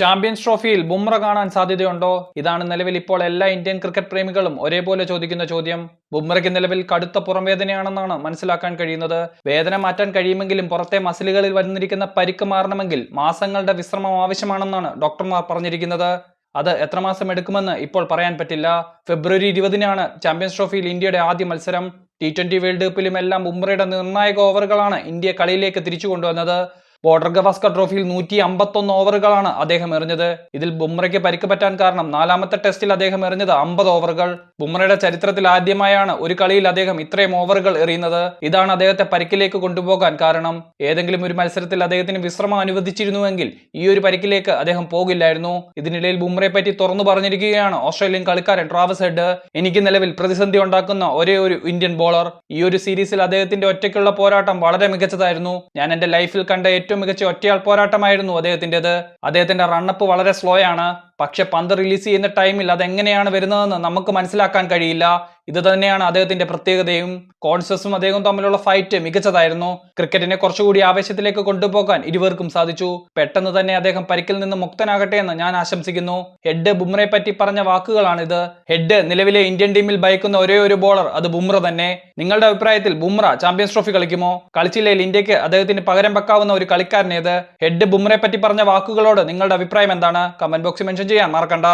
Champions ട്രോഫിയിൽ ബുംറ കാണാൻ സാധ്യതയുണ്ടോ? ഇതാണ് നിലവിൽ ഇപ്പോൾ എല്ലാ ഇന്ത്യൻ ക്രിക്കറ്റ് പ്രേമികളും ഒരേപോലെ ചോദിക്കുന്ന ചോദ്യം. ബുംറയ്ക്ക് നിലവിൽ കടുത്ത പുറംവേദനയാണെന്നാണ് മനസ്സിലാക്കാൻ കഴിയുന്നത്. വേദന മാറ്റാൻ കഴിയുമെങ്കിലും പുറത്തെ മസിലുകളിൽ വന്നിരിക്കുന്ന പരിക്ക് മാറണമെങ്കിൽ മാസങ്ങളുടെ വിശ്രമം ആവശ്യമാണെന്നാണ് ഡോക്ടർമാർ പറഞ്ഞിരിക്കുന്നത്. അത് എത്ര മാസം എടുക്കുമെന്ന് ഇപ്പോൾ പറയാൻ പറ്റില്ല. ഫെബ്രുവരി ഇരുപതിനാണ് ചാമ്പ്യൻസ് ട്രോഫിയിൽ ഇന്ത്യയുടെ ആദ്യ മത്സരം. ടി ട്വന്റി വേൾഡ് കപ്പിലും എല്ലാം ബുംറയുടെ നിർണായക ഓവറുകളാണ് ഇന്ത്യ കളിയിലേക്ക് തിരിച്ചു കൊണ്ടുവന്നത് ബോർഡർ ഗവാസ്കർ ട്രോഫിയിൽ നൂറ്റി അമ്പത്തൊന്ന് ഓവറുകളാണ് അദ്ദേഹം എറിഞ്ഞത്. ഇതിൽ ബുംറയ്ക്ക് പരിക്ക് പറ്റാൻ കാരണം നാലാമത്തെ ടെസ്റ്റിൽ അദ്ദേഹം എറിഞ്ഞത് അമ്പത് ഓവറുകൾ. ബുംറയുടെ ചരിത്രത്തിൽ ആദ്യമായാണ് ഒരു കളിയിൽ അദ്ദേഹം ഇത്രയും ഓവറുകൾ എറിയുന്നത്. ഇതാണ് അദ്ദേഹത്തെ പരിക്കിലേക്ക് കൊണ്ടുപോകാൻ കാരണം. ഏതെങ്കിലും ഒരു മത്സരത്തിൽ അദ്ദേഹത്തിന് വിശ്രമം അനുവദിച്ചിരുന്നുവെങ്കിൽ ഈ ഒരു പരിക്കിലേക്ക് അദ്ദേഹം പോകില്ലായിരുന്നു. ഇതിനിടയിൽ ബുംറയെ പറ്റി തുറന്നു പറഞ്ഞിരിക്കുകയാണ് ഓസ്ട്രേലിയൻ കളിക്കാരൻ ട്രാവസ് ഹെഡ്. എനിക്ക് നിലവിൽ പ്രതിസന്ധി ഉണ്ടാക്കുന്ന ഒരേ ഒരു ഇന്ത്യൻ ബോളർ. ഈ ഒരു സീരീസിൽ അദ്ദേഹത്തിന്റെ ഒറ്റയ്ക്കുള്ള പോരാട്ടം വളരെ മികച്ചതായിരുന്നു. ഞാൻ എന്റെ ലൈഫിൽ കണ്ട ഏറ്റവും മികച്ച ഒറ്റയാൾ പോരാട്ടമായിരുന്നു അദ്ദേഹത്തിന്റെത് അദ്ദേഹത്തിന്റെ റണ്ണപ്പ് വളരെ സ്ലോ ആണ്. പക്ഷെ പന്ത് റിലീസ് ചെയ്യുന്ന ടൈമിൽ അതെങ്ങനെയാണ് വരുന്നതെന്ന് നമുക്ക് മനസ്സിലാക്കാൻ കഴിയില്ല. ഇത് തന്നെയാണ് അദ്ദേഹത്തിന്റെ പ്രത്യേകതയും കോൺസസും അദ്ദേഹം തമ്മിലുള്ള ഫൈറ്റ് മികച്ചതായിരുന്നു. ക്രിക്കറ്റിനെ കുറച്ചുകൂടി ആവേശത്തിലേക്ക് കൊണ്ടുപോകാൻ ഇരുവർക്കും സാധിച്ചു. പെട്ടെന്ന് തന്നെ അദ്ദേഹം പരിക്കിൽ നിന്ന് മുക്തനാകട്ടെ എന്ന് ഞാൻ ആശംസിക്കുന്നു. ഹെഡ് ബുംറയെ പറ്റി പറഞ്ഞ വാക്കുകളാണിത്. ഹെഡ് നിലവിലെ ഇന്ത്യൻ ടീമിൽ ഭയക്കുന്ന ഒരേ ഒരു ബോളർ അത് ബുംറ തന്നെ. നിങ്ങളുടെ അഭിപ്രായത്തിൽ ബുംറ ചാമ്പ്യൻസ് ട്രോഫി കളിക്കുമോ? കളിച്ചില്ലെങ്കിൽ ഇന്ത്യയ്ക്ക് അദ്ദേഹത്തിന് പകരം വെക്കാവുന്ന ഒരു കളിക്കാരനേത് ഹെഡ് ബുംറയെ പറ്റി പറഞ്ഞ വാക്കുകളോട് നിങ്ങളുടെ അഭിപ്രായം എന്താണ്? കമന്റ് ബോക്സിൽ മെൻഷൻ ചെയ്യാൻ മറക്കണ്ട.